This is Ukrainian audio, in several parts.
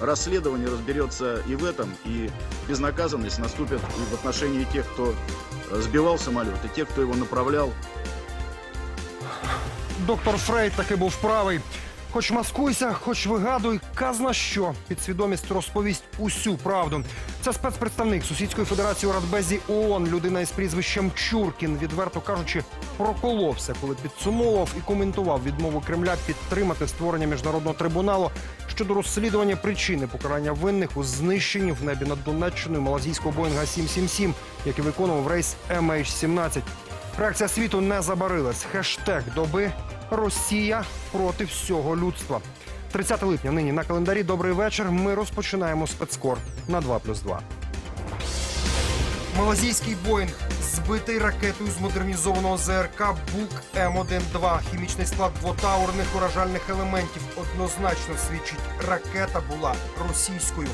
расследование разберется и в этом, и безнаказанность наступит и в отношении тех, кто э, сбивал самолет, и тех, кто его направлял. Доктор Фрейд таки був правий. Хоч маскуйся, хоч вигадуй, казна що. Підсвідомість розповість усю правду. Це спецпредставник Сусідської Федерації у Радбезі ООН, людина із прізвищем Чуркін, відверто кажучи, проколовся, коли підсумовував і коментував відмову Кремля підтримати створення міжнародного трибуналу щодо розслідування причини покарання винних у знищенні в небі над Донеччиною малазійського Боїнга 777, який виконував рейс MH17. Реакція світу не забарилась. Хештег доби Росія проти всього людства. 30 липня нині на календарі. Добрий вечір. Ми розпочинаємо спецкор на 2+,2. Малазійський Боїнг збитий ракетою з модернізованого ЗРК Бук М1-2. Хімічний склад двотаурних уражальних елементів однозначно свідчить, ракета була російською.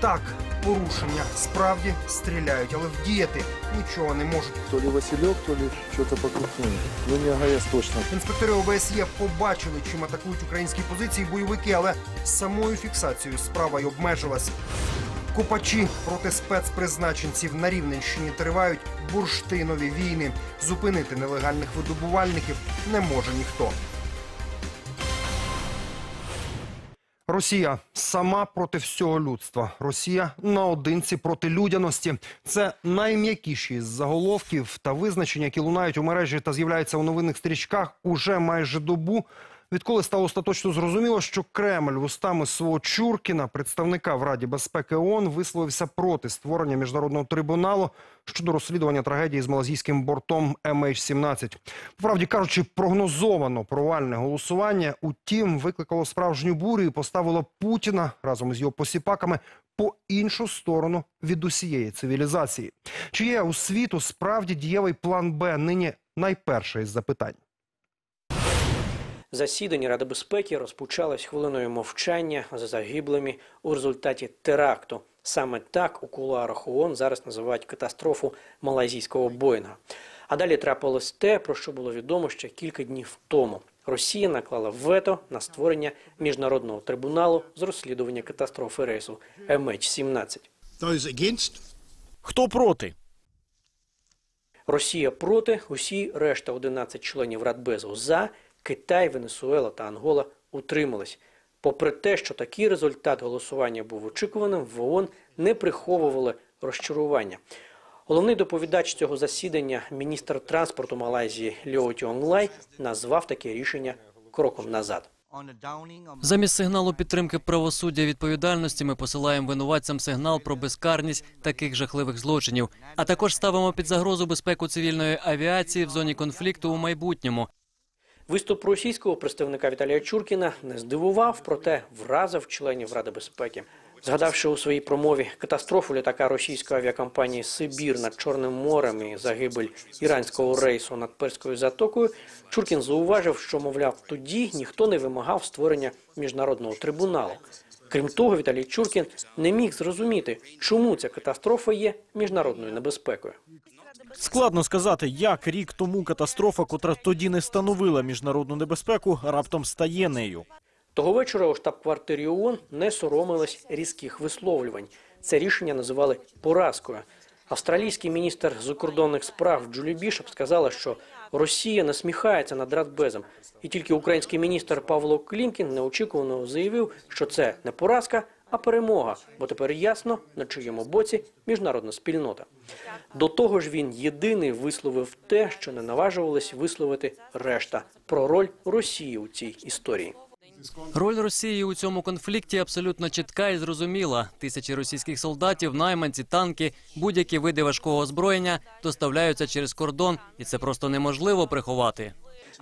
Так, порушення справді стріляють, але вдіяти нічого не можуть. То ли Василек, то ли что-то покрупнее. Ну не АГС точно. Інспектори ОБСЄ побачили, чим атакують українські позиції бойовики, але самою фіксацією справа й обмежилась. Копачі проти спецпризначенців на Рівненщині тривають бурштинові війни. Зупинити нелегальних видобувальників не може ніхто. Росія сама проти всього людства. Росія наодинці проти людяності. Це найм'якіші з заголовків та визначення, які лунають у мережі та з'являються у новинних стрічках уже майже добу. Відколи стало остаточно зрозуміло, що Кремль вустами свого Чуркіна, представника в Раді безпеки ООН, висловився проти створення міжнародного трибуналу щодо розслідування трагедії з малазійським бортом MH17. Правді кажучи, прогнозовано провальне голосування. Утім, викликало справжню бурю і поставило Путіна разом із його посіпаками по іншу сторону від усієї цивілізації. Чи є у світу справді дієвий план Б? Нині найперше із запитань. Засідання Ради безпеки розпочалось хвилиною мовчання за загиблими у результаті теракту. Саме так у кулуарах ООН зараз називають катастрофу малайзійського Боїнга. А далі трапилось те, про що було відомо ще кілька днів тому. Росія наклала вето на створення міжнародного трибуналу з розслідування катастрофи рейсу MH17. Хто проти? Росія проти, усі решта 11 членів Радбезу за, Китай, Венесуела та Ангола утримались. Попри те, що такий результат голосування був очікуваним, в ООН не приховували розчарування. Головний доповідач цього засідання, міністр транспорту Малайзії Льо Тіонглай, назвав таке рішення кроком назад. Замість сигналу підтримки правосуддя відповідальності ми посилаємо винуватцям сигнал про безкарність таких жахливих злочинів, а також ставимо під загрозу безпеку цивільної авіації в зоні конфлікту у майбутньому. Виступ російського представника Віталія Чуркіна не здивував, проте вразив членів Ради безпеки. Згадавши у своїй промові катастрофу літака російської авіакомпанії Сибір над Чорним морем і загибель іранського рейсу над Перською затокою, Чуркін зауважив, що мовляв, тоді ніхто не вимагав створення міжнародного трибуналу. Крім того, Віталій Чуркін не міг зрозуміти, чому ця катастрофа є міжнародною небезпекою. Складно сказати, як рік тому катастрофа, котра тоді не становила міжнародну небезпеку, раптом стає нею. Того вечора у штаб-квартирі ООН не соромились різких висловлювань. Це рішення називали поразкою. Австралійський міністр закордонних справ Джулі Бішоп сказала, що Росія насміхається над Радбезом, і тільки український міністр Павло Клімкін неочікувано заявив, що це не поразка, а перемога, бо тепер ясно, на чиєму боці міжнародна спільнота. До того ж, він єдиний висловив те, що не наважувались висловити решта про роль Росії у цій історії. Роль Росії у цьому конфлікті абсолютно чітка і зрозуміла. Тисячі російських солдатів, найманці, танки, будь-які види важкого озброєння доставляються через кордон, і це просто неможливо приховати.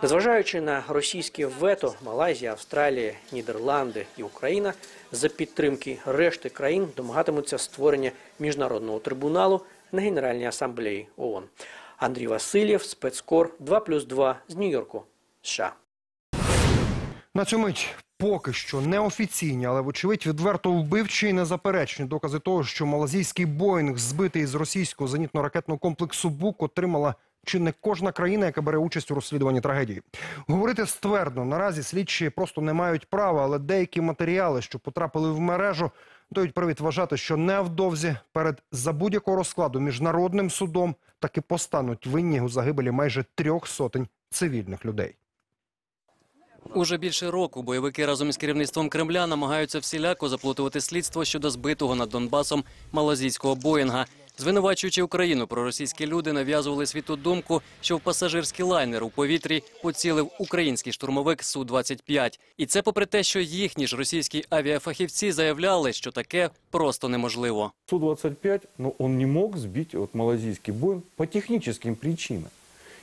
Незважаючи на російське вето, Малайзія, Австралія, Нідерланди і Україна за підтримки решти країн домагатимуться створення міжнародного трибуналу на Генеральній асамблеї ООН. Андрій Васильєв, спецкор 2+,2 з Нью-Йорку, США. На цю мить поки що неофіційні, але вочевидь відверто вбивчі і незаперечні докази того, що малазійський Боїнг, збитий з російського зенітно-ракетного комплексу БУК, отримала чи не кожна країна, яка бере участь у розслідуванні трагедії. Говорити ствердно наразі слідчі просто не мають права, але деякі матеріали, що потрапили в мережу, дають привід вважати, що невдовзі перед за будь-якого розкладу міжнародним судом таки постануть винні у загибелі майже трьох сотень цивільних людей. Уже більше року бойовики разом із керівництвом Кремля намагаються всіляко заплутувати слідство щодо збитого над Донбасом малазійського Боїнга. Звинувачуючи Україну, проросійські люди нав'язували світу думку, що в пасажирський лайнер у повітрі поцілив український штурмовик Су-25. І це попри те, що їхні ж російські авіафахівці заявляли, що таке просто неможливо. Су-25, но он не мог сбить вот малазийский Боинг по техническим причинам.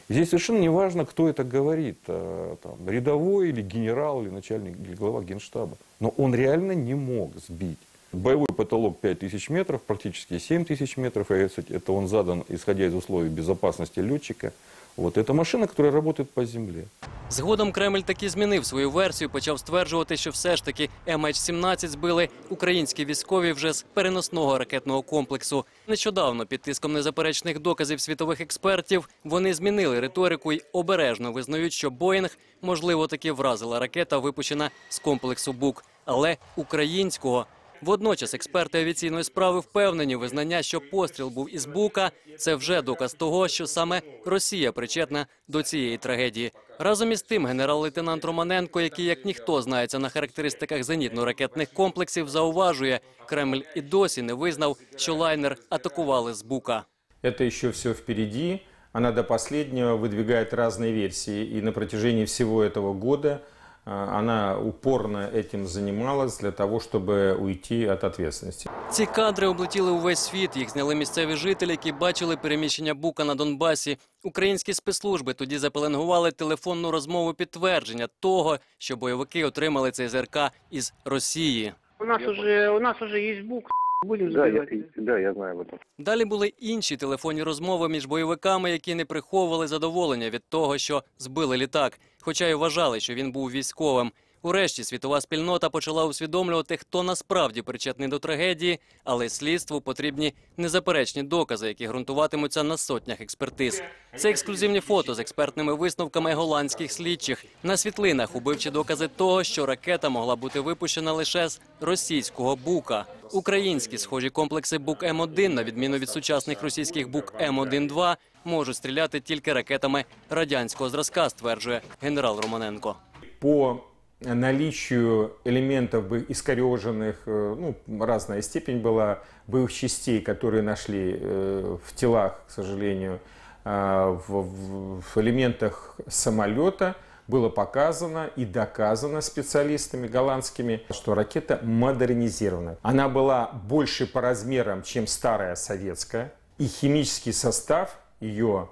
Здесь совершенно не важно, кто это говорит, э, там, рядовой или генерал, или начальник, или глава генштаба. Но он реально не мог сбить. Боевой потолок 5000 метров, практически 7000 метров, и это это он задан, исходя из условий безопасности летчика. Вот это машина, которая работает по земле. Згодом Кремль таки змінив свою версію, почав стверджувати, що все ж таки MH17 збили українські військові вже з переносного ракетного комплексу. Нещодавно під тиском незаперечних доказів світових експертів вони змінили риторику й обережно визнають, що Боїнг можливо таки вразила ракета, випущена з комплексу БУК, але українського. Водночас експерти авіаційної справи впевнені, визнання, що постріл був із бука, це вже доказ того, що саме Росія причетна до цієї трагедії. Разом із тим, генерал-лейтенант Романенко, який як ніхто знається на характеристиках зенітно-ракетних комплексів, зауважує, Кремль і досі не визнав, що лайнер атакували з бука. Это еще все впереди. Она до последнего выдвигает разные версии. И на протяжении всего этого года а, она упорно этим занималась для того, чтобы уйти от ответственности. Ці кадри облетіли увесь світ. Їх зняли місцеві жителі, які бачили переміщення бука на Донбасі. Українські спецслужби тоді запеленгували телефонну розмову підтвердження того, що бойовики отримали цей ЗРК із Росії. У нас уже у нас уже есть бук. Будем Да, я, сбивать. да, я знаю об этом. Далі були інші телефонні розмови між бойовиками, які не приховували задоволення від того, що збили літак, хоча й вважали, що він був військовим. Урешті світова спільнота почала усвідомлювати, хто насправді причетний до трагедії, але слідству потрібні незаперечні докази, які ґрунтуватимуться на сотнях експертиз. Це ексклюзивні фото з експертними висновками голландських слідчих. На світлинах убивчі докази того, що ракета могла бути випущена лише з російського бука. Українські схожі комплекси бук М1, на відміну від сучасних російських бук М1-2, можуть стріляти тільки ракетами радянського зразка, стверджує генерал Романенко. По наличию элементов искореженных, э, ну, разная степень была, боевых частей, которые нашли э, в телах, к сожалению, а, в, в- в элементах самолета, было показано и доказано специалистами голландскими, что ракета модернизирована. Она была больше по размерам, чем старая советская, и химический состав ее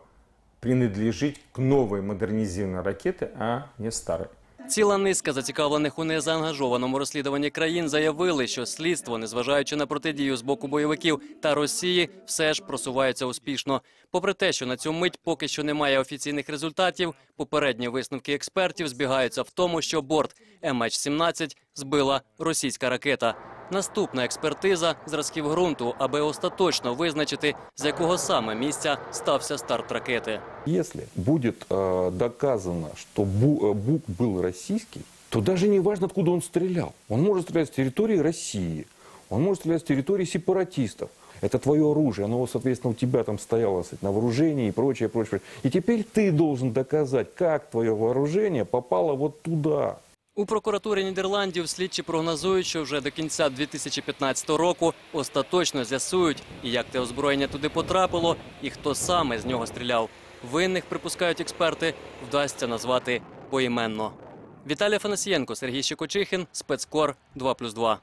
принадлежит к новой модернизированной ракете, а не старой. Ціла низка зацікавлених у незаангажованому розслідуванні країн заявили, що слідство, незважаючи на протидію з боку бойовиків та Росії, все ж просувається успішно. Попри те, що на цю мить поки що немає офіційних результатів, попередні висновки експертів збігаються в тому, що борт MH17 збила російська ракета. Наступна експертиза зразків ґрунту, аби остаточно визначити, з якого саме місця стався старт ракети. Если будет э, доказано, что Бу- э, Бук был российский, то даже не важно, откуда он стрелял. Он может стрелять с территории России, он может стрелять с территории сепаратистов. Это твое оружие, оно, соответственно, у тебя там стояло кстати, на вооружении и прочее, прочее. И теперь ты должен доказать, как твое вооружение попало вот туда. У прокуратурі Нідерландів слідчі прогнозують, що вже до кінця 2015 року остаточно з'ясують, і як те озброєння туди потрапило, і хто саме з нього стріляв. Винних, припускають експерти, вдасться назвати поіменно. Віталій Фанасієнко, Сергій Щекочихин, спецкор 2+,2.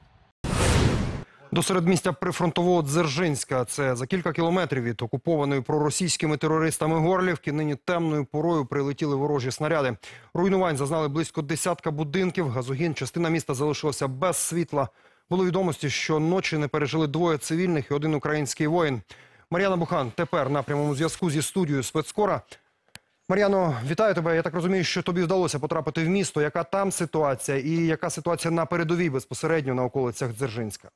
До середмістя прифронтового Дзержинська, це за кілька кілометрів від окупованої проросійськими терористами Горлівки, нині темною порою прилетіли ворожі снаряди. Руйнувань зазнали близько десятка будинків. Газогін, частина міста залишилася без світла. Було відомості, що ночі не пережили двоє цивільних і один український воїн. Мар'яна Бухан тепер на прямому зв'язку зі студією спецкора. Мар'яно, вітаю тебе. Я так розумію, що тобі вдалося потрапити в місто. Яка там ситуація і яка ситуація на передовій безпосередньо на околицях Дзержинська?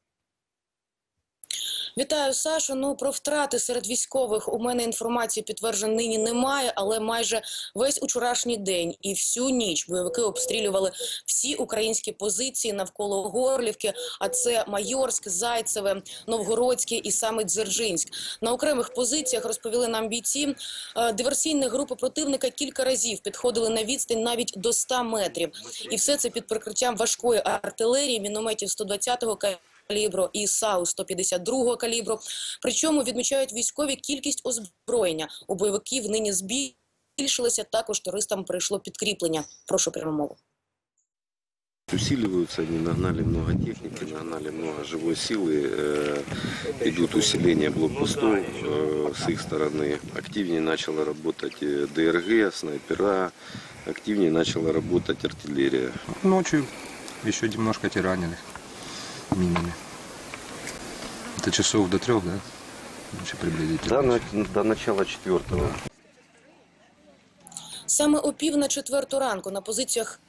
Вітаю, Саша. Ну про втрати серед військових у мене інформації підтверджень нині немає, але майже весь учорашній день і всю ніч бойовики обстрілювали всі українські позиції навколо Горлівки. А це Майорськ, Зайцеве, Новгородське і саме Дзержинськ. На окремих позиціях розповіли нам бійці. е, Диверсійні групи противника кілька разів підходили на відстань навіть до 100 метрів, і все це під прикриттям важкої артилерії, мінометів 120-го калібру і САУ 152-го калібру. Причому відмічають військові кількість озброєння. У бойовиків нині збільшилося, також туристам прийшло підкріплення. Прошу пряму мову. Усиливаются, они нагнали много техники, нагнали много живой силы, э, идут усиления блокпостов э, с их стороны. Активнее начала работать э, ДРГ, снайпера, активнее начала работать артиллерия. Ночью еще немножко тиранили минами. Это часов до трех, да? Чи приблизительно. Да, до начала четвертого. Саме о пів на четверту ранку на позиціях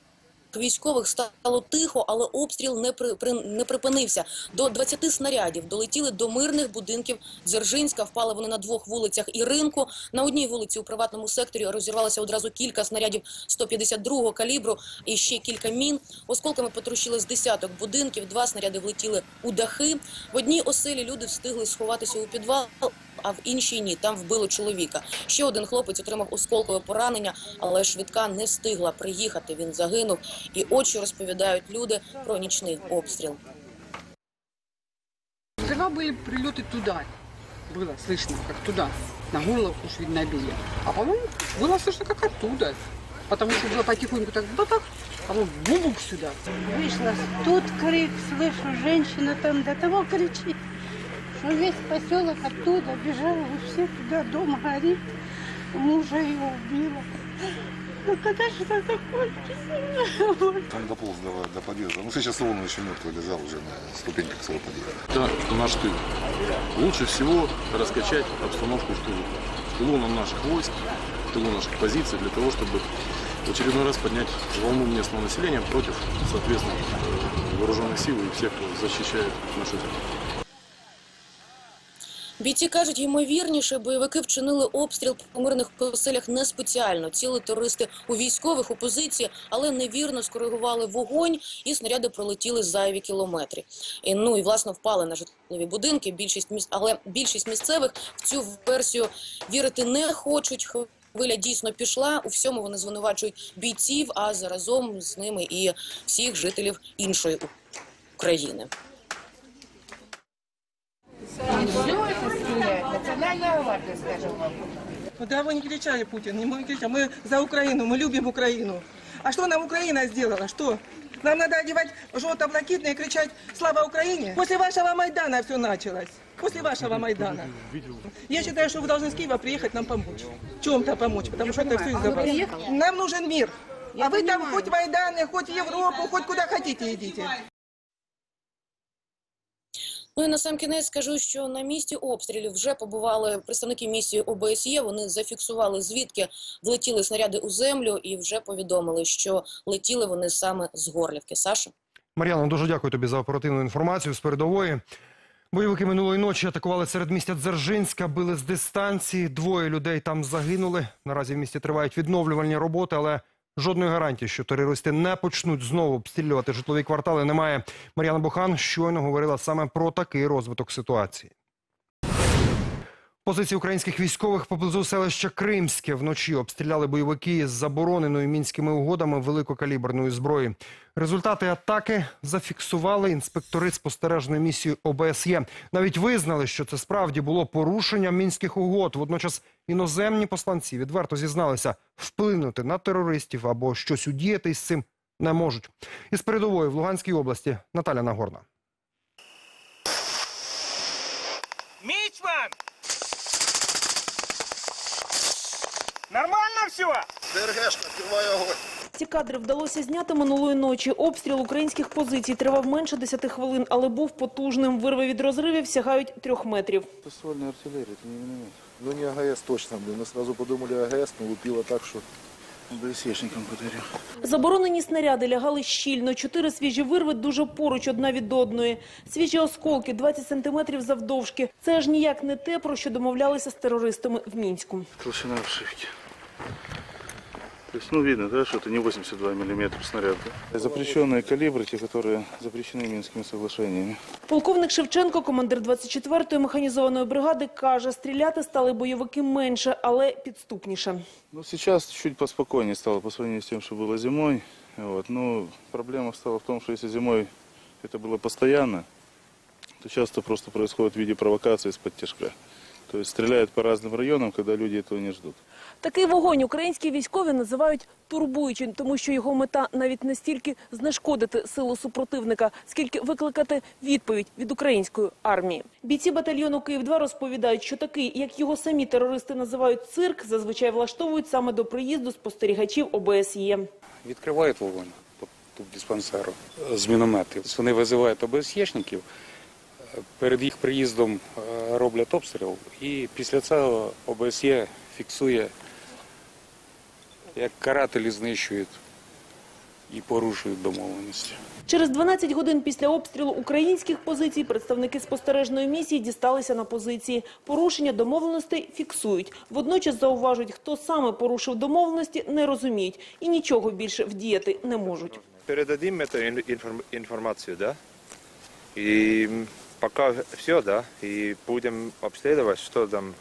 військових стало тихо, але обстріл не, при, при- не припинився. До 20 снарядів долетіли до мирних будинків Дзержинська. Впали вони на двох вулицях і ринку. На одній вулиці у приватному секторі розірвалося одразу кілька снарядів 152-го калібру і ще кілька мін. Осколками потрощили з десяток будинків. Два снаряди влетіли у дахи. В одній оселі люди встигли сховатися у підвал А в іншій ні, там вбили чоловіка. Ще один хлопець отримав осколкове поранення, але швидка не встигла приїхати. Він загинув. І очі розповідають люди про нічний обстріл. Сперва были прилеты туда. Было слышно, как туда. На голову уж видно били. А потом было слышно, как оттуда. Потому что было потихоньку так, да так, а потом бубук сюда. Вышла, тут крик, слышу, женщина там до того кричит, Что весь поселок оттуда бежал, и все туда, дом горит, мужа его убила. Ну когда же это закончится? Он дополз до, до подъезда. Ну, сейчас он еще мертвый лежал уже на ступеньках своего подъезда. Это наш тыл. Лучше всего раскачать обстановку в тылу. В тылу нам наших войск, в тылу наших позиций, для того, чтобы в очередной раз поднять волну местного населения против, соответственно, вооруженных сил и всех, кто защищает нашу землю. Бійці кажуть, ймовірніше, бойовики вчинили обстріл по мирних оселях не спеціально. Ціли терористи у військових у позиції, але невірно скоригували вогонь, і снаряди пролетіли зайві кілометри. І, ну і власне впали на житлові будинки. Більшість міс... але більшість місцевих в цю версію вірити не хочуть. Хвиля дійсно пішла. У всьому вони звинувачують бійців, а заразом з ними і всіх жителів іншої України. Все это стреляет, национальная гвардия, скажем вам. Да, вы не кричали, Путин, не мы кричали. Мы за Украину, мы любим Украину. А что нам Украина сделала? Что? Нам надо одевать желто-блакитное и кричать «Слава Украине»? После вашего Майдана все началось. После вашего Майдана. Я считаю, что вы должны с Киева приехать нам помочь. В чем-то помочь, потому что это все из-за вас. Нам нужен мир. А вы там хоть Майданы, хоть Европу, хоть куда хотите идите. Ну і на сам кінець скажу, що на місці обстрілів вже побували представники місії ОБСЄ. Вони зафіксували звідки влетіли снаряди у землю, і вже повідомили, що летіли вони саме з Горлівки. Саша. Мар'яно, дуже дякую тобі за оперативну інформацію з передової. Бойовики минулої ночі атакували серед містя Дзержинська, били з дистанції. Двоє людей там загинули. Наразі в місті тривають відновлювальні роботи, але жодної гарантії, що терористи не почнуть знову обстрілювати житлові квартали, немає. Мар'яна Бухан щойно говорила саме про такий розвиток ситуації. Позиції українських військових поблизу селища Кримське вночі обстріляли бойовики з забороненою мінськими угодами великокаліберної зброї. Результати атаки зафіксували інспектори спостережної місії ОБСЄ. Навіть визнали, що це справді було порушення мінських угод. Водночас іноземні посланці відверто зізналися, вплинути на терористів або щось удіяти із цим не можуть. Із передової в Луганській області Наталя Нагорна. Мичман! Нормально все? ДРГшка, відкриває огонь. Ці кадри вдалося зняти минулої ночі. Обстріл українських позицій тривав менше 10 хвилин, але був потужним. Вирви від розривів сягають трьох метрів. Это ствольная артиллерия, это не миномет. Ну не АГС точно, блин. Мы сразу подумали АГС, но лупило так, что БСЕшникам подарил. Заборонені снаряди лягали щільно. Чотири свіжі вирви дуже поруч одна від одної. Свіжі осколки 20 сантиметрів завдовжки. Це ж ніяк не те, про що домовлялися з терористами в Мінську. Толщина обшивки. То есть, ну, видно, да, что это не 82 миллиметра снаряд. Да? Запрещенные калибры, те, которые запрещены Минскими соглашениями. Полковник Шевченко, командир 24-ї механізованої бригади, каже, стріляти стали бойовики менше, але підступніше. Ну, сейчас чуть поспокойнее стало по сравнению с тем, что было зимой. Вот. Но проблема стала в том, что если зимой это было постоянно, то часто просто происходит в виде провокации из-под тяжка. То есть стреляют по разным районам, когда люди этого не ждут. Такий вогонь українські військові називають турбуючим, тому що його мета навіть не стільки знешкодити силу супротивника, скільки викликати відповідь від української армії. Бійці батальйону Київ-2 розповідають, що такий, як його самі терористи називають цирк, зазвичай влаштовують саме до приїзду спостерігачів ОБСЄ. відкривають вогонь по диспансеру з мінометів. Вони визивають ОБСЄшників, перед їх приїздом е, роблять обстріл, і після цього ОБСЄ фіксує, як карателі знищують і порушують домовленості. Через 12 годин після обстрілу українських позицій представники спостережної місії дісталися на позиції. Порушення домовленостей фіксують. Водночас зауважують, хто саме порушив домовленості, не розуміють і нічого більше вдіяти не можуть. передадим информ- информацию, да? И м, пока все, да, и будем обследовать, что там,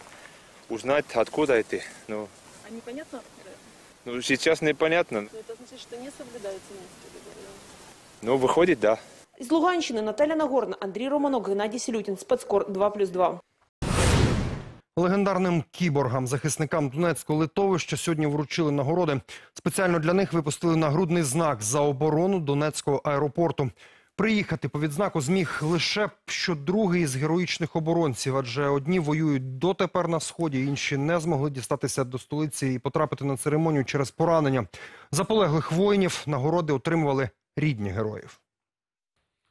узнать, откуда это. Ну, А непонятно? Ну сейчас непонятно. Это значит, что не соблюдается договоренности. Ну, выходит, да. З Луганщини Наталя Нагорна, Андрій Романок, Геннадій Сілютін, Спецкор 2+,2. Легендарним кіборгам, захисникам Донецького литовища сьогодні вручили нагороди. Спеціально для них випустили нагрудний знак за оборону Донецького аеропорту. Приїхати по відзнаку зміг лише що другий із героїчних оборонців, адже одні воюють дотепер на сході, інші не змогли дістатися до столиці і потрапити на церемонію через поранення. За полеглих воїнів нагороди отримували рідні героїв.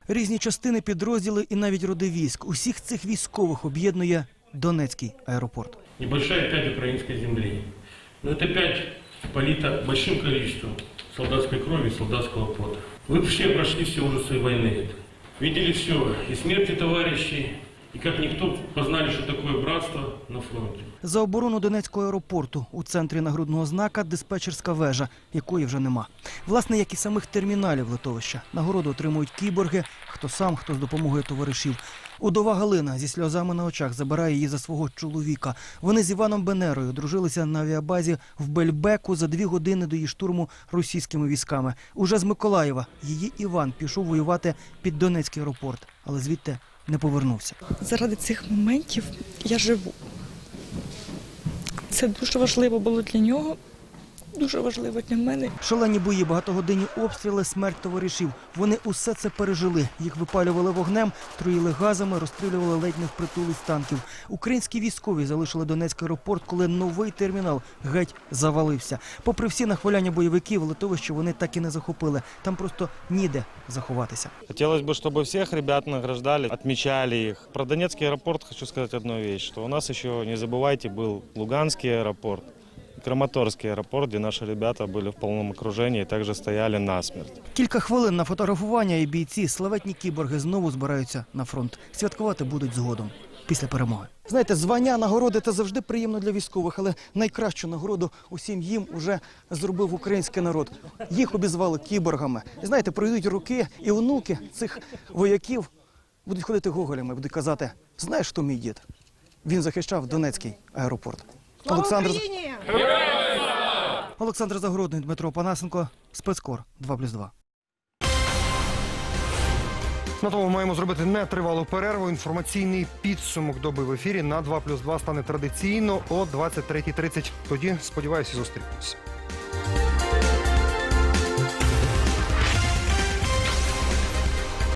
Різні частини, підрозділи і навіть роди військ. Усіх цих військових об'єднує Донецький аеропорт. Небольшая пять украинской земли. Но это пять полито большим количеством солдатской крови и солдатского пота. Вы все прошли все ужасы войны. Видели все. И смерти товарищей, и как никто познали, что такое братство на фронте. За оборону Донецького аеропорту у центрі нагрудного знака диспетчерська вежа, якої вже нема. Власне, як і самих терміналів литовища. Нагороду отримують кіборги, хто сам, хто з допомогою товаришів. Удова Галина зі сльозами на очах забирає її за свого чоловіка. Вони з Іваном Бенерою дружилися на авіабазі в Бельбеку за дві години до її штурму російськими військами. Уже з Миколаєва її Іван пішов воювати під Донецький аеропорт, але звідти не повернувся. Заради цих моментів я живу. Це дуже важливо було для нього, дуже важливо для мене. Шалені бої, багатогодинні обстріли, смерть товаришів. Вони усе це пережили. Їх випалювали вогнем, труїли газами, розстрілювали ледь не впритул із танків. Українські військові залишили Донецький аеропорт, коли новий термінал геть завалився. Попри всі нахваляння бойовиків, литовище вони так і не захопили. Там просто ніде заховатися. Хотелось бы, чтобы всех ребят награждали, отмечали их. Про Донецкий аэропорт хочу сказать одну вещь, что у нас еще, не забывайте, был Луганский аэропорт, Краматорский аэропорт, где наши ребята были в полном окружении и также стояли насмерть. Кілька хвилин на фотографування і бійці, славетні кіборги знову збираються на фронт. Святкувати будуть згодом. Після перемоги. Знаєте, звання, нагороди це завжди приємно для військових, але найкращу нагороду усім їм уже зробив український народ. Їх обізвали кіборгами. І знаєте, пройдуть роки, і онуки цих вояків будуть ходити гоголями, будуть казати: знаєш, хто мій дід? Він захищав Донецький аеропорт. Олександр Олександр Загородний, Дмитро Панасенко, спецкор 2+,2. На тому маємо зробити нетривалу перерву. Інформаційний підсумок доби в ефірі на 2 плюс 2 стане традиційно о 23.30. Тоді, сподіваюся, зустрінемося.